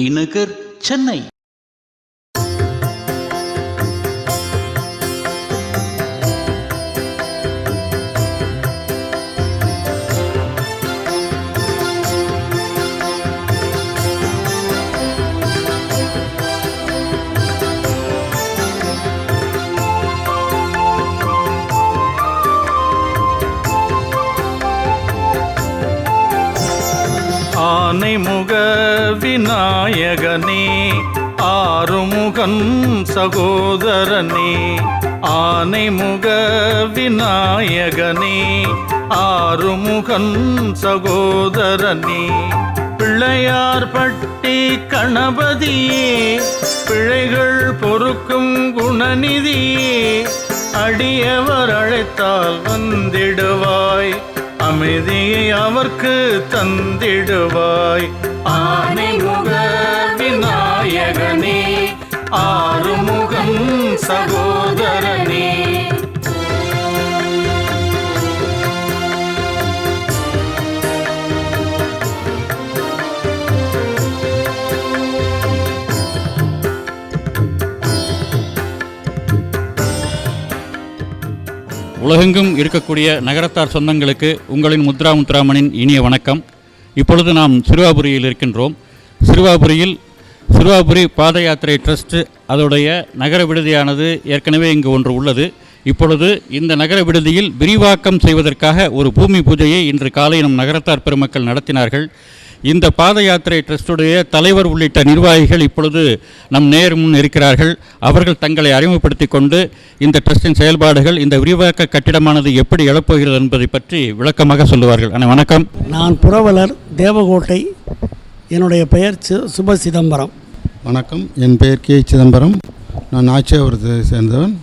T Nagar Chennai. நாயகனே ஆறுமுகன் சகோதரனே ஆனைமுக விநாயகனே ஆறுமுகன் சகோதரனே. பிள்ளையார் பட்டி கணபதியே பிழைகள் பொறுக்கும் குணநிதியே அடியவர் அழைத்தால் வந்திடுவாய் அமைதியை அவர்க்கு தந்திடுவாய். ஆனை முக நாயகனே ஆறுமுகம் சகோதரனே. உலகெங்கும் இருக்கக்கூடிய நகரத்தார் சொந்தங்களுக்கு உங்களின் முத்ரா முத்ராமனின் இனிய வணக்கம். இப்பொழுது நாம் சிறுவாபுரியில் இருக்கின்றோம். சிறுவாபுரியில் சிறுவாபுரி பாத யாத்திரை ட்ரஸ்ட் அதோடைய நகர விடுதியானது ஏற்கனவே இங்கு ஒன்று உள்ளது. இப்பொழுது இந்த நகர விடுதியில் விரிவாக்கம் செய்வதற்காக ஒரு பூமி பூஜையை இன்று காலை நம் நகரத்தார் பெருமக்கள் நடத்தினார்கள். இந்த பாத யாத்திரை ட்ரஸ்டுடைய தலைவர் உள்ளிட்ட நிர்வாகிகள் இப்பொழுது நம் நேர் முன் இருக்கிறார்கள். அவர்கள் தங்களை அறிமுகப்படுத்திக் கொண்டு இந்த ட்ரஸ்டின் செயல்பாடுகள் இந்த விரிவாக்க கட்டிடமானது எப்படி எழப்போகிறது என்பதை பற்றி விளக்கமாக சொல்லுவார்கள். அண்ணா வணக்கம். நான் புரவலர் தேவகோட்டை என்னுடைய பெயர் சு- சுப சிதம்பரம். வணக்கம். என் பெயர் கே. சிதம்பரம். நான் நாச்சியாபுரத்தை சேர்ந்தவன்.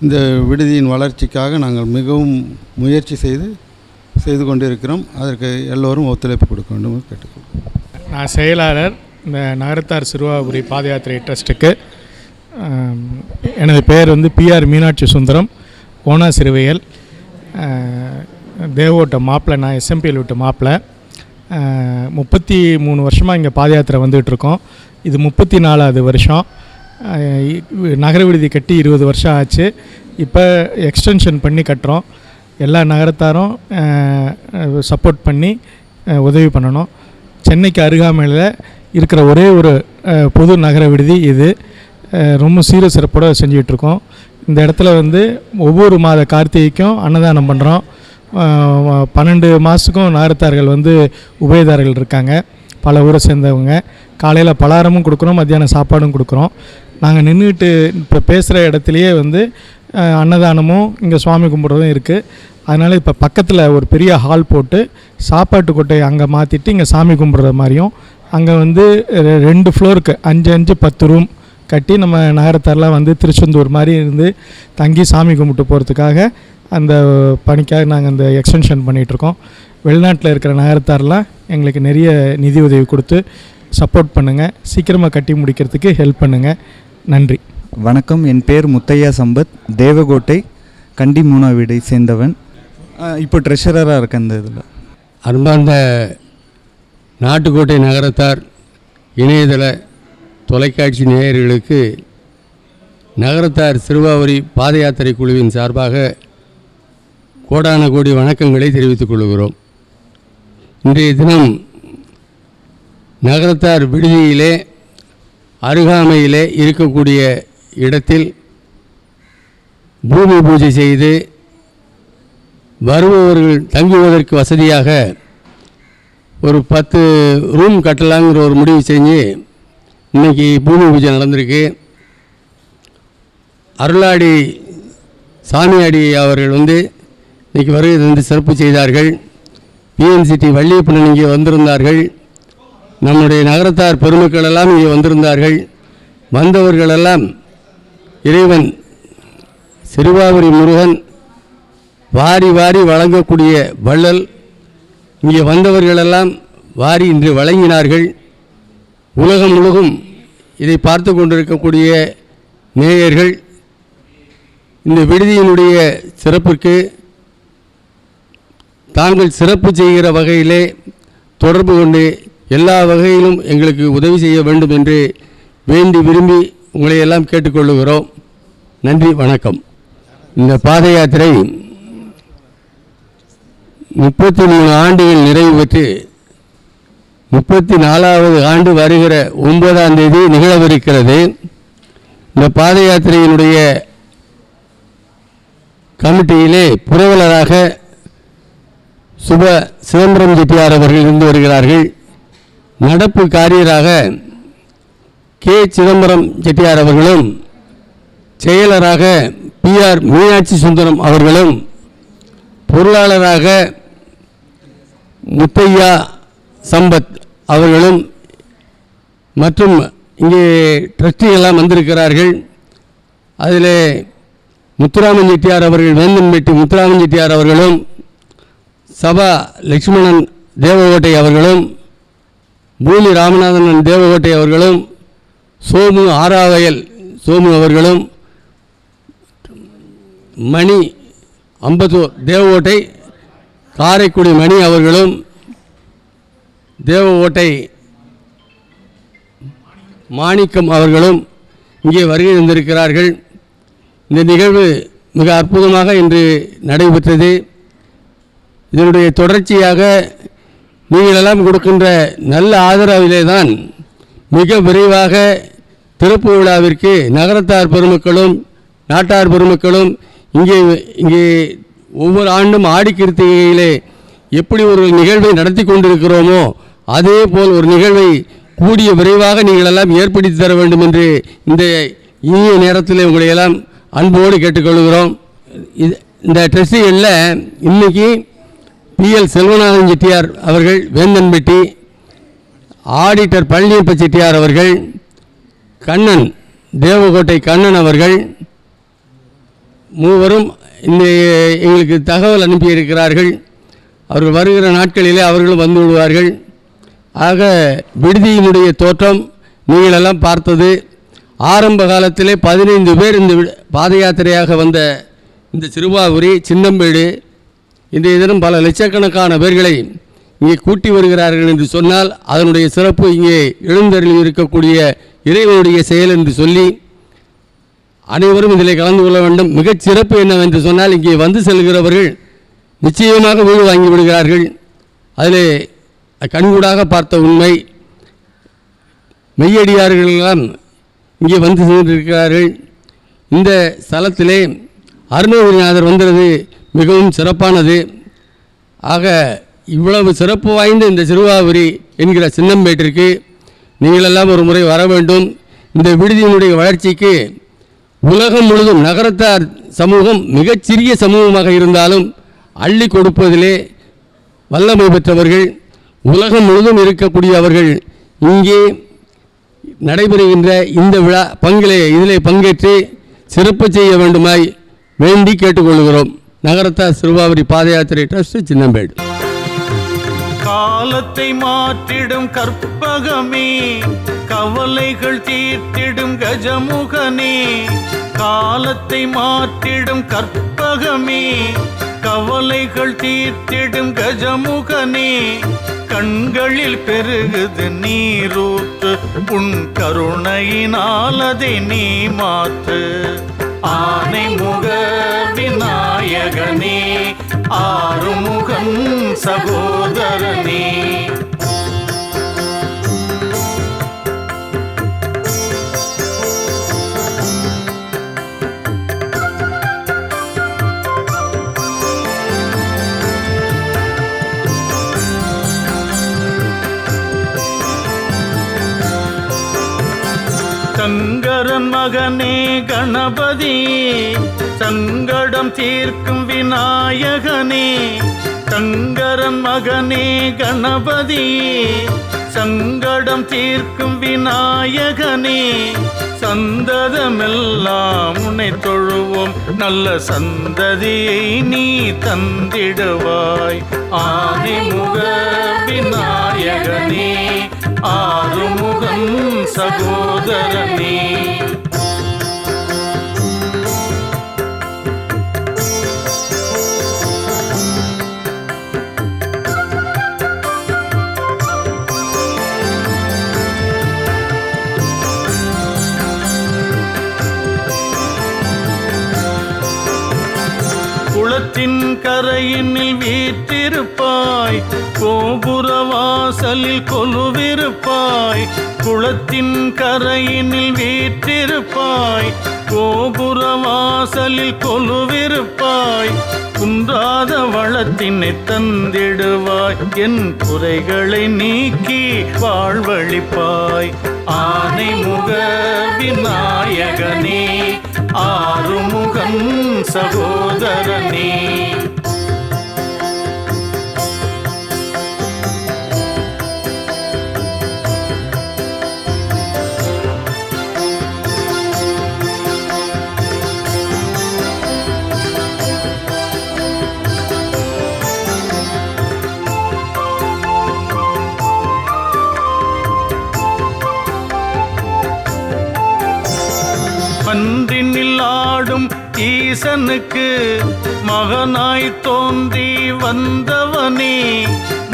இந்த விடுதியின் வளர்ச்சிக்காக நாங்கள் மிகவும் முயற்சி செய்து செய்து கொண்டிருக்கிறோம். அதற்கு எல்லோரும் ஒத்துழைப்பு கொடுக்க வேண்டும் என்று கேட்டுக்கொள்கிறேன் நான் செயலாளர் இந்த நகரத்தார் சிறுவாபுரி பாத யாத்திரை ட்ரஸ்ட்டுக்கு எனது பெயர் வந்து பிஆர் மீனாட்சி சுந்தரம். ஓனா சிறுவையல் தேவோட்ட மாப்பிள்ளை நான் எஸ்எம்பிஎல் விட்ட மாப்பிள்ளை. முப்பத்தி மூணு வருஷமாக இங்கே பாத யாத்திரை வந்துகிட்ருக்கோம் இது முப்பத்தி நாலாவது வருஷம். நகர விடுதி கட்டி இருபது வருஷம் ஆச்சு. இப்போ எக்ஸ்டென்ஷன் பண்ணி கட்டுறோம். எல்லா நகரத்தாரும் சப்போர்ட் பண்ணி உதவி பண்ணணும். சென்னைக்கு அருகாமையில் இருக்கிற ஒரே ஒரு பொது நகர விடுதி இது. ரொம்ப சீர சிறப்போடு செஞ்சிகிட்ருக்கோம் இந்த இடத்துல வந்து ஒவ்வொரு மாத கார்த்திகைக்கும் அன்னதானம் பண்ணுறோம் பன்னெண்டு மாதத்துக்கும் நகரத்தார்கள் வந்து உபயதாரர்கள் இருக்காங்க. பல ஊரை சேர்ந்தவங்க. காலையில் பலகாரமும் கொடுக்குறோம் மத்தியானம் சாப்பாடும் கொடுக்குறோம். நாங்கள் நின்றுட்டு இப்போ பேசுகிற இடத்துலையே வந்து அன்னதானமும் இங்கே சுவாமி கும்பிட்றதும் இருக்குது அதனால் இப்போ பக்கத்தில் ஒரு பெரிய ஹால் போட்டு சாப்பாட்டு கொட்டையை அங்கே மாற்றிட்டு இங்கே சாமி கும்பிட்ற மாதிரியும் அங்கே வந்து ரெ- ரெண்டு ஃப்ளோருக்கு அஞ்சு அஞ்சு பத்து ரூம் கட்டி நம்ம நகரத்தாரெலாம் வந்து திருச்செந்தூர் மாதிரி இருந்து தங்கி சாமி கும்பிட்டு போகிறதுக்காக அந்த பணிக்காக நாங்கள் அந்த எக்ஸ்டென்ஷன் பண்ணிகிட்ருக்கோம் வெளிநாட்டில் இருக்கிற நகரத்தாரெலாம் எங்களுக்கு நிறைய நிதி உதவி கொடுத்து சப்போர்ட் பண்ணுங்கள் சீக்கிரமாக கட்டி முடிக்கிறதுக்கு ஹெல்ப் பண்ணுங்கள் நன்றி. வணக்கம். என் பேர் முத்தையா சம்பத். தேவகோட்டை கண்டி மூணா வீடை சேர்ந்தவன் இப்போ ட்ரெஷரராக இருக்கேன் இந்த இதில். அன்பார்ந்த நாட்டுக்கோட்டை நகரத்தார் இணையதள தொலைக்காட்சி நேயர்களுக்கு நகரத்தார் திருவாவூரி பாத யாத்திரை குழுவின் சார்பாக கோடான கோடி வணக்கங்களை தெரிவித்துக் கொள்கிறோம். இன்றைய தினம் நகரத்தார் விடுதியிலே அருகாமையிலே இருக்கக்கூடிய இடத்தில் பூமி பூஜை செய்து வருபவர்கள் தங்குவதற்கு வசதியாக ஒரு பத்து ரூம் கட்டலாங்கிற ஒரு முடிவு செஞ்சு இன்னைக்கு பூமி பூஜை நடந்திருக்கு. அருளாடி சாமியாடி அவர்கள் வந்து இன்றைக்கி வருகை தந்து சிறப்பு செய்தார்கள். பிஎன்சிடி வள்ளியப்பண்ணன் இங்கே வந்திருந்தார்கள். நம்முடைய நகரத்தார் பெருமக்கள் எல்லாம் இங்கே வந்திருந்தார்கள். வந்தவர்களெல்லாம் இறைவன் சிறுவாபுரி முருகன் வாரி வாரி வழங்கக்கூடிய வள்ளல் இங்கே வந்தவர்களெல்லாம் வாரி இன்று வழங்கினார்கள். உலகம் முழுகும் இதை பார்த்து கொண்டிருக்கக்கூடிய நேயர்கள் இந்த விடுதியினுடைய சிறப்பிற்கு தாங்கள் சிறப்பு செய்கிற வகையிலே தொடர்பு கொண்டு எல்லா வகையிலும் எங்களுக்கு உதவி செய்ய வேண்டும் என்று வேண்டி விரும்பி உங்களை எல்லாம் கேட்டுக்கொள்ளுகிறோம். நன்றி வணக்கம். இந்த பாத யாத்திரை முப்பத்தி மூணு ஆண்டுகள் நிறைவு பெற்று முப்பத்தி நாலாவது ஆண்டு வருகிற ஒன்பதாம் தேதி நிகழவிருக்கிறது. இந்த பாத யாத்திரையினுடைய கமிட்டியிலே புரவலராக சுப சிதம்பரம் செட்டியார் அவர்கள் இருந்து வருகிறார்கள். நடப்பு காரியராக கே சிதம்பரம் செட்டியார் அவர்களும் செயலராக பி ஆர் மீனாட்சி சுந்தரம் அவர்களும் பொருளாளராக முத்தையா சம்பத் அவர்களும் மற்றும் இங்கே ட்ரஸ்டிகள்லாம் வந்திருக்கிறார்கள். அதில் முத்துராமன் செட்டியார் அவர்கள் வேந்தன்பேட்டி முத்துராமன் செட்டியார் அவர்களும் சபா லக்ஷ்மணன் தேவகோட்டை அவர்களும் பூமி ராமநாதன் தேவகோட்டை அவர்களும் சோமு ஆராவயல் சோமு அவர்களும் மணி அம்பத்தூர் தேவகோட்டை காரைக்குடி மணி அவர்களும் தேவகோட்டை மாணிக்கம் அவர்களும் இங்கே வருகை தந்திருக்கிறார்கள். இந்த நிகழ்வு மிக அற்புதமாக இன்று நடைபெற்றது. இதனுடைய தொடர்ச்சியாக நீங்களெல்லாம் கொடுக்கின்ற நல்ல ஆதரவிலே தான் மிக விரைவாக திறப்பு விழாவிற்கு நகரத்தார் பெருமக்களும் நாட்டார் பெருமக்களும் இங்கே இங்கே ஒவ்வொரு ஆண்டும் ஆடி கிருத்திகையிலே எப்படி ஒரு நிகழ்வை நடத்தி கொண்டிருக்கிறோமோ அதே போல் ஒரு நிகழ்வை கூடிய விரைவாக நீங்கள் எல்லாம் ஏற்படுத்தி தர வேண்டும் என்று இந்த இனிய நேரத்தில் உங்களை எல்லாம் அன்போடு கேட்டுக்கொள்கிறோம். இது இந்த ட்ரெஸ்டிகளில் இன்னைக்கு பிஎல் செல்வநாதன் செட்டியார் அவர்கள் வேந்தன்பட்டி ஆடிட்டர் பழனியப்ப செட்டியார் அவர்கள் கண்ணன் தேவகோட்டை கண்ணன் அவர்கள் மூவரும் இந்த எங்களுக்கு தகவல் அனுப்பியிருக்கிறார்கள். அவர்கள் வருகிற நாட்களிலே அவர்களும் வந்து விடுவார்கள். ஆக விடுதியினுடைய தோற்றம் நீங்களெல்லாம் பார்த்தது. ஆரம்ப காலத்திலே பதினைந்து பேர் இந்த வி- பாத யாத்திரையாக வந்த இந்த சிறுவாபுரி சின்னம்பேடு இன்றைய தினம் பல லட்சக்கணக்கான பேர்களை இங்கே கூட்டி வருகிறார்கள் என்று சொன்னால் அதனுடைய சிறப்பு இங்கே எழுந்தருளி இருக்கக்கூடிய இறைவனுடைய செயல் என்று சொல்லி அனைவரும் இதில் கலந்து கொள்ள வேண்டும். மிகச் சிறப்பு என்னவென்று சொன்னால் இங்கே வந்து செல்கிறவர்கள் நிச்சயமாக வீடு வாங்கி விடுகிறார்கள். அதில் கண்கூடாக பார்த்த உண்மை மெய்யடியார்களெல்லாம் இங்கே வந்து சென்றிருக்கிறார்கள். இந்த ஸ்தலத்திலே அருணகிரிநாதர் வந்தது மிகவும் சிறப்பானது. ஆக இவ்வளவு சிறப்பு வாய்ந்த இந்த சிறுவாபுரி என்கிற சின்னம்பேட்டிற்கு நீங்களெல்லாம் ஒரு முறை வர வேண்டும். இந்த விடுதியினுடைய வளர்ச்சிக்கு உலகம் முழுதும் நகரத்தார் சமூகம் மிகச்சிறிய சமூகமாக இருந்தாலும் அள்ளி கொடுப்பதிலே வல்லமை பெற்றவர்கள். உலகம் முழுதும் இருக்கக்கூடிய அவர்கள் இங்கே நடைபெறுகின்ற இந்த விழா பங்கிலே இதிலே பங்கேற்று சிறப்பு செய்ய வேண்டுமாய் வேண்டி கேட்டுக்கொள்கிறோம். நகரத்தா சிறுவாபுரி பாத யாத்திரை ட்ரஸ்ட் சின்னம்பேடு. காலத்தை மாற்றிடும் கற்பகமே கவலைகள் தீர்த்திடும் கஜமுகனே காலத்தை மாற்றிடும் கற்பகமே கவலைகள் தீர்த்திடும் கஜமுகனே கண்களில் பெருகுது நீரூற்று. உன் கருணையினால் அதை நீ மாற்று. ஆனை முக விநாயகனே ஆறுமுகன் சகோதரனே. சங்கரன் மகனே கணபதி சங்கடம் தீர்க்கும் விநாயகனே. சங்கரன் மகனே கணபதி சங்கடம் தீர்க்கும் விநாயகனே. சந்ததமெல்லாம் உன்னை தொழுவோம் நல்ல சந்ததியை நீ தந்திடுவாய். ஆதிமுக விநாயகனே ஆறுமுகம் சகோதரன் வாசலில் கொலுவிருப்பாய் குளத்தின் கரையினில் வீற்றிருப்பாய் கோபுர வாசலில் கொலுவிருப்பாய் குன்றாத வளத்தினை தந்திடுவாய் என் குறைகளை நீக்கி வாழ்வழிப்பாய். ஆனை முக விநாயகனே ஆறுமுகன் சகோதரனே. ஈசனுக்கு மகனாய் தோன்றி வந்தவனே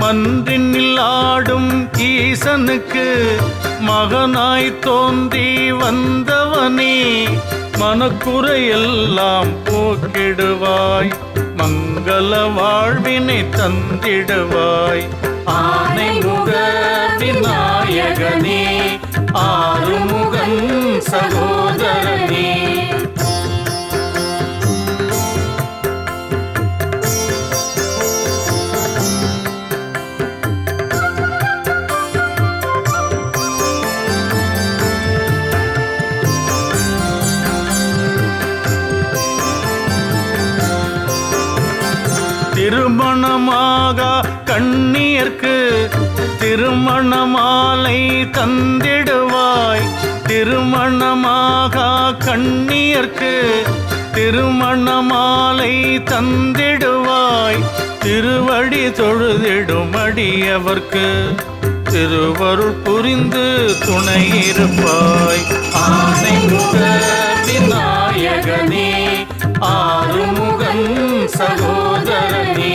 மன்றினில் ஆடும் ஈசனுக்கு மகனாய் தோன்றி வந்தவனே மனக்குறையெல்லாம் போக்கிடுவாய் மங்கள வாழ்வினை தந்திடுவாய். ஆனைமுக விநாயகனே ஆறுமுகன் சகோதரனே. திருமணமாக கண்ணீர்க்கு திருமண மாலை தந்திடுவாய். திருமணமாக கண்ணீர்க்கு திருமண மாலை தந்திடுவாய். திருவடி தொழுதிடும் அடியவர்க்கு திருவருள் புரிந்து துணையிருப்பாய் ஆனைமுக விநாயகனே ஆறுமுகன் சகோதரனே.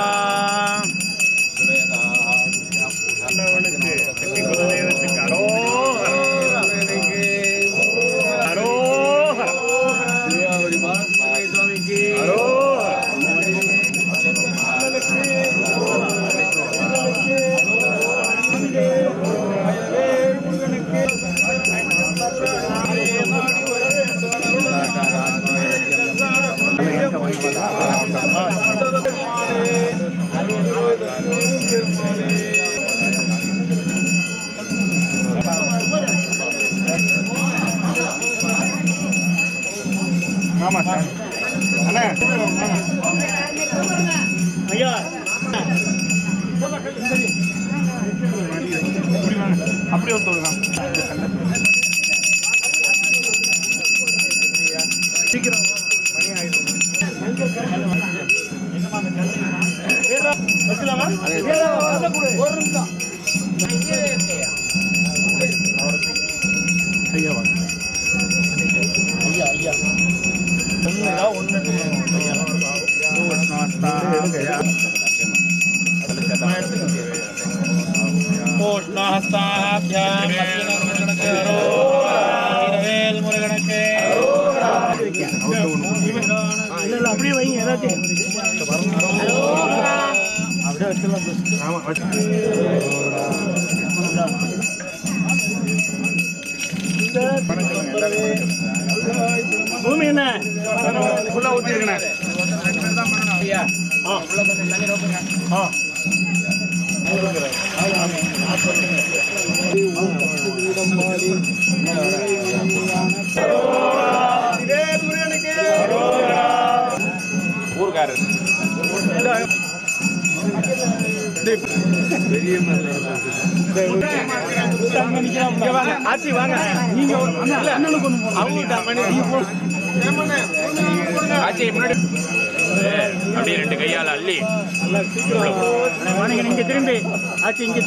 நூற்றி ஒரு தொழுதான் சீக்கிரம் மணி ஒன்று பூஷ்ணஹஸ்தாபியாம் முருகனுக்கு முருகனுக்கு அப்படியே வைங்க எல்லாத்தையும் அப்படியே வச்சிடலாம் ஆமாம் பூமி என்ன ஃபுல்லாக ஊற்றிருக்கேன் ஆ உள்ள கொஞ்சம் தண்ணி ரோப்புங்க ஆ ஊத்திருக்கண்ணே ஆச்சி வாங்க நீங்க ஆச்சி முன்னாடி அப்படியே ரெண்டு கையால அள்ளி நீங்க திரும்பி. ஆச்சி இங்க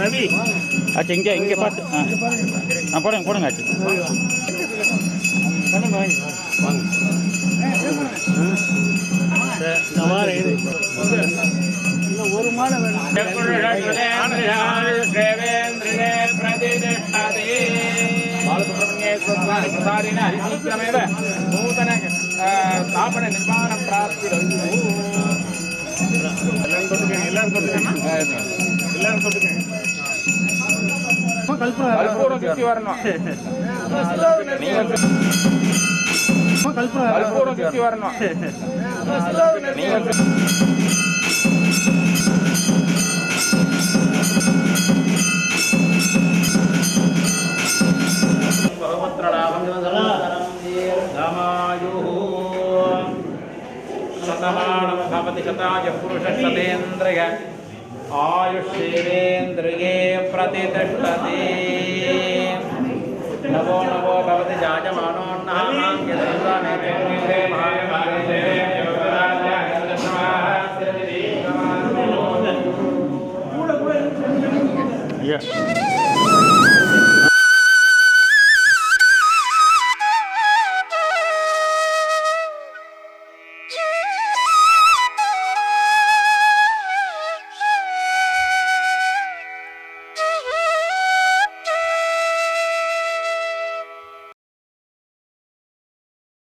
ரவி ஆச்சி இங்க இங்க பார்த்து ஆ. போடுங்க போடுங்க ஆச்சி. ஒரு மாதம் நூதன நிர்மாண பிராப்தி எல்லாரும் தொட்டுக்கங்க எல்லாரும் தொட்டுக்கங்க எல்லாரும் தொட்டுக்கங்க கற்பூரம் சுத்தி வரணும். கற்பூரம் சுத்தி வரணும். वर्धमानः भवति शताय पुरुषशतेन्द्रिय आयुष्येवेन्द्रिये प्रतितिष्ठति। नवो नवो भवति जायमानोन्नः Yeah.